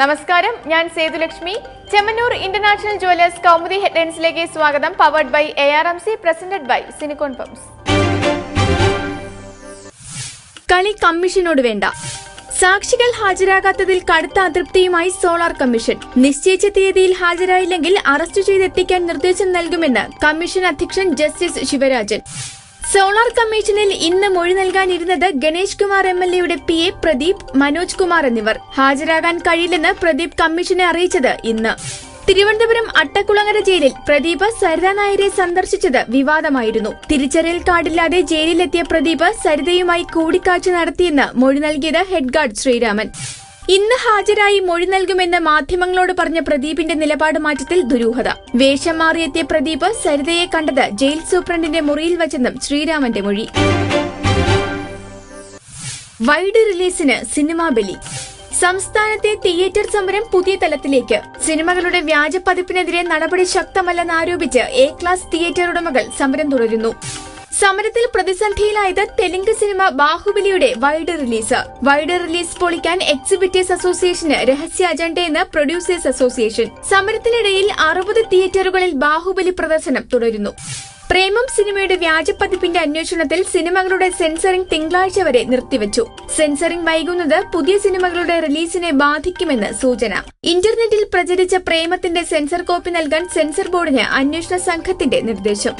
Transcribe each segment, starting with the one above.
നമസ്കാരം. ഞാൻ Sethulakshmi. Chemmanur international jewellers Kaumudi ഹെഡ്ലൈൻസിലേക്ക് സ്വാഗതം. Powered by A R M C presented by സിനിക്കോൺ pumps കളി കമ്മീഷനോട് വേണ്ട. സാക്ഷികൾ ഹാജരാകാത്തതിൽ കടുത്ത അതൃപ്തിയുമായി സോളാർ കമ്മീഷൻ. നിശ്ചയിച്ച തീയതിയിൽ ഹാജരായില്ലെങ്കിൽ അറസ്റ്റ് ചെയ്തെത്തിക്കാൻ നിർദ്ദേശം നൽകുമെന്ന് കമ്മീഷൻ അധ്യക്ഷൻ ജസ്റ്റിസ് ശിവരാജൻ. സോളാർ കമ്മീഷനിൽ ഇന്ന് മൊഴി നൽകാനിരുന്നത് ഗണേഷ് കുമാർ എം എൽ എയുടെ പി എ പ്രദീപ് മനോജ് കുമാർ എന്നിവർ. ഹാജരാകാൻ കഴിയില്ലെന്ന് പ്രദീപ് കമ്മീഷനെ അറിയിച്ചത് ഇന്ന്. തിരുവനന്തപുരം അട്ടക്കുളങ്ങര ജയിലിൽ പ്രദീപ് സരിത നായരെ സന്ദർശിച്ചത് വിവാദമായിരുന്നു. തിരിച്ചറിയൽ കാർഡില്ലാതെ ജയിലിലെത്തിയ പ്രദീപ് സരിതയുമായി കൂടിക്കാഴ്ച നടത്തിയെന്ന് മൊഴി നൽകിയത് ഹെഡ്ഗാർഡ് ശ്രീരാമൻ. ഇന്ന് ഹാജരായി മൊഴി നൽകുമെന്ന് മാധ്യമങ്ങളോട് പറഞ്ഞ പ്രദീപിന്റെ നിലപാട് മാറ്റത്തിൽ ദുരൂഹത. വേഷം മാറിയെത്തിയ പ്രദീപ് സരിതയെ കണ്ടത് ജയിൽ സൂപ്രണ്ടിന്റെ മുറിയിൽ വച്ചെന്നും ശ്രീരാമന്റെ മൊഴി. വൈഡ് റിലീസിന് സിനിമാ ബലി. സംസ്ഥാനത്തെ തിയേറ്റർ സമരം പുതിയ തലത്തിലേക്ക്. സിനിമകളുടെ വ്യാജ പതിപ്പിനെതിരെ നടപടി ശക്തമല്ലെന്നാരോപിച്ച് എ ക്ലാസ് തിയേറ്റർ ഉടമകൾ സമരം തുടരുന്നു. സമരത്തിൽ പ്രതിസന്ധിയിലായത് തെലുങ്ക് സിനിമ ബാഹുബലിയുടെ വൈഡ് റിലീസ്. വൈഡ് റിലീസ് പൊളിക്കാൻ എക്സിബിറ്റേഴ്സ് അസോസിയേഷന് രഹസ്യ അജണ്ടയെന്ന് പ്രൊഡ്യൂസേഴ്സ് അസോസിയേഷൻ. സമരത്തിനിടയിൽ അറുപത് തിയേറ്ററുകളിൽ ബാഹുബലി പ്രദർശനം തുടരുന്നു. പ്രേമം സിനിമയുടെ വ്യാജപ്പതിപ്പിന്റെ അന്വേഷണത്തിൽ സിനിമകളുടെ സെൻസറിംഗ് തിങ്കളാഴ്ച വരെ നിർത്തിവച്ചു. സെൻസറിംഗ് വൈകുന്നത് പുതിയ സിനിമകളുടെ റിലീസിനെ ബാധിക്കുമെന്ന് സൂചന. ഇന്റർനെറ്റിൽ പ്രചരിച്ച പ്രേമത്തിന്റെ സെൻസർ കോപ്പി നൽകാൻ സെൻസർ ബോർഡിന് അന്വേഷണ സംഘത്തിന്റെ നിർദ്ദേശം.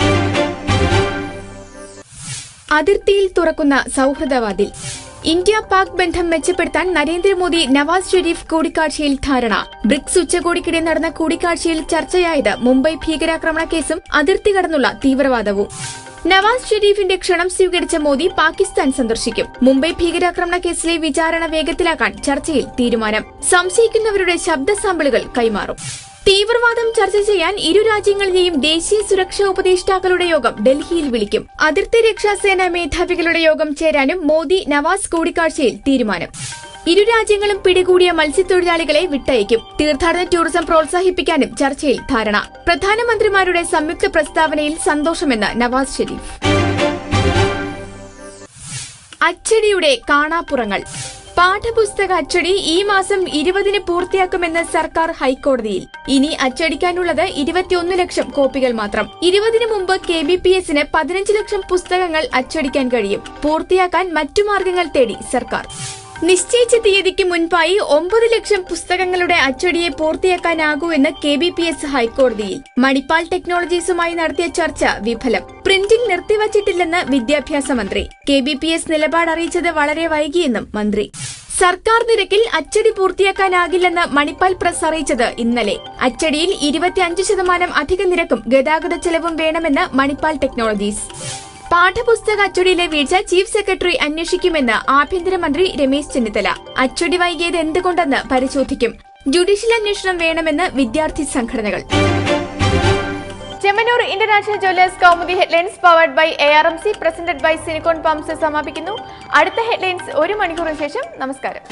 അതിർത്തിയിൽ തുറക്കുന്ന സൗഹൃദവാതിൽ ഇന്ത്യ പാക് ബന്ധം മെച്ചപ്പെടുത്താൻ നരേന്ദ്രമോദി നവാസ് ഷെരീഫ് കൂടിക്കാഴ്ചയിൽ ധാരണ. ബ്രിക്സ് ഉച്ചകോടിക്കിടെ നടന്ന കൂടിക്കാഴ്ചയിൽ ചർച്ചയായത് മുംബൈ ഭീകരാക്രമണ കേസും അതിർത്തി കടന്നുള്ള തീവ്രവാദവും. നവാസ് ഷെരീഫിന്റെ ക്ഷണം സ്വീകരിച്ച മോദി പാകിസ്ഥാൻ സന്ദർശിക്കും. മുംബൈ ഭീകരാക്രമണ കേസിലെ വിചാരണ വേഗത്തിലാക്കാൻ ചർച്ചയിൽ തീരുമാനം. സംശയിക്കുന്നവരുടെ ശബ്ദ സാമ്പിളുകൾ കൈമാറും. തീവ്രവാദം ചർച്ച ചെയ്യാൻ ഇരു രാജ്യങ്ങളിലെയും ദേശീയ സുരക്ഷാ ഉപദേഷ്ടാക്കളുടെ യോഗം ഡൽഹിയിൽ വിളിക്കും. അതിർത്തി രക്ഷാസേന മേധാവികളുടെ യോഗം ചേരാനും മോദി നവാസ് കൂടിക്കാഴ്ചയിൽ തീരുമാനം. ഇരു രാജ്യങ്ങളും പിടികൂടിയ മത്സ്യത്തൊഴിലാളികളെ വിട്ടയക്കും. തീർത്ഥാടന ടൂറിസം പ്രോത്സാഹിപ്പിക്കാനും ചർച്ചയിൽ ധാരണ. പ്രധാനമന്ത്രിമാരുടെ സംയുക്ത പ്രസ്താവനയിൽ സന്തോഷമെന്ന് നവാസ് ഷെരീഫ്. അച്ചടിയുടെ കാണാപ്പുറങ്ങൾ. പാഠപുസ്തക അച്ചടി ഈ മാസം ഇരുപതിന് പൂർത്തിയാക്കുമെന്ന് സർക്കാർ ഹൈക്കോടതിയിൽ. ഇനി അച്ചടിക്കാനുള്ളത് ഇരുപത്തിയൊന്ന് ലക്ഷം കോപ്പികൾ മാത്രം. ഇരുപതിന് മുമ്പ് കെ ബി പി എസിന് പതിനഞ്ച് ലക്ഷം പുസ്തകങ്ങൾ അച്ചടിക്കാൻ കഴിയും. പൂർത്തിയാക്കാൻ മറ്റു മാർഗങ്ങൾ തേടി സർക്കാർ. നിശ്ചയിച്ച തീയതിക്ക് മുൻപായി ഒമ്പത് ലക്ഷം പുസ്തകങ്ങളുടെ അച്ചടിയെ പൂർത്തിയാക്കാനാകൂ എന്ന് കെ ബി പി എസ് ഹൈക്കോടതിയിൽ മണിപ്പാൽ ടെക്നോളജീസുമായി നടത്തിയ ചർച്ച വിഫലം. പ്രിന്റിംഗ് നിർത്തിവച്ചിട്ടില്ലെന്ന് വിദ്യാഭ്യാസ മന്ത്രി. കെ ബി പി എസ് നിലപാട് അറിയിച്ചത് വളരെ വൈകിയെന്നും മന്ത്രി. സർക്കാർ നിരക്കിൽ അച്ചടി പൂർത്തിയാക്കാനാകില്ലെന്ന് മണിപ്പാൽ പ്രസ് അറിയിച്ചത് ഇന്നലെ. അച്ചടിയിൽ ഇരുപത്തിയഞ്ച് ശതമാനം അധിക നിരക്കും ഗതാഗത ചെലവും വേണമെന്ന് മണിപ്പാൽ ടെക്നോളജീസ്. പാഠപുസ്തക അച്ചടിയിലെ വീഴ്ച ചീഫ് സെക്രട്ടറി അന്വേഷിക്കുമെന്ന് ആഭ്യന്തരമന്ത്രി രമേശ് ചെന്നിത്തല. അച്ചടി വൈകിയത് എന്തുകൊണ്ടെന്ന് പരിശോധിക്കും. ജുഡീഷ്യൽ അന്വേഷണം വേണമെന്ന് വിദ്യാർത്ഥി സംഘടനകൾ. Chemmanur international jewellers Kaumudi headlines powered by A R M C presented by സിനിക്കോൺ pumps സമാപിക്കുന്നു. അടുത്ത ഹെഡ്ലൈൻസ് ഒരു മണിക്കൂറിന് ശേഷം. നമസ്കാരം.